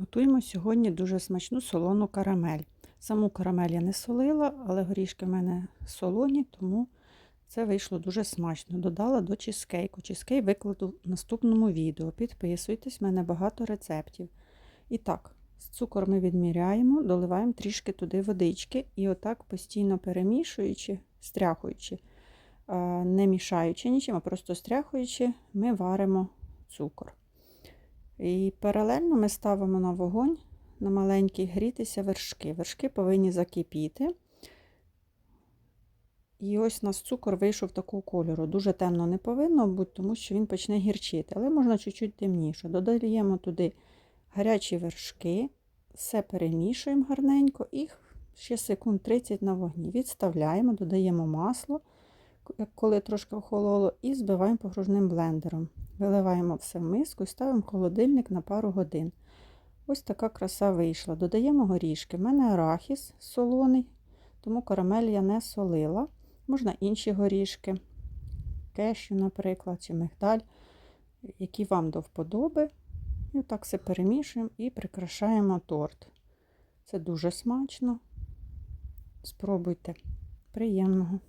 Готуємо сьогодні дуже смачну солону карамель. Саму карамель я не солила, але горішки в мене солоні, тому це вийшло дуже смачно. Додала до чизкейку. Чизкейк викладу в наступному відео. Підписуйтесь, в мене багато рецептів. І так, цукор ми відміряємо, доливаємо трішки туди водички і отак постійно перемішуючи, стряхуючи, не мішаючи нічим, а просто стряхуючи, ми варимо цукор. І паралельно ми ставимо на вогонь на маленький грітися вершки. Вершки повинні закипіти. І ось у нас цукор вийшов такого кольору. Дуже темно не повинно бути, тому що він почне гірчити. Але можна чуть-чуть темніше. Додаємо туди гарячі вершки, все перемішуємо гарненько і ще секунд 30 на вогні. Відставляємо, додаємо масло, коли трошки охололо, і збиваємо погружним блендером. Виливаємо все в миску і ставимо холодильник на пару годин. Ось така краса вийшла. Додаємо горішки. У мене арахіс солоний, тому карамель я не солила. Можна інші горішки, кешю, наприклад, чи мигдаль, які вам до вподоби. І отак все перемішуємо і прикрашаємо торт. Це дуже смачно. Спробуйте. Приємного!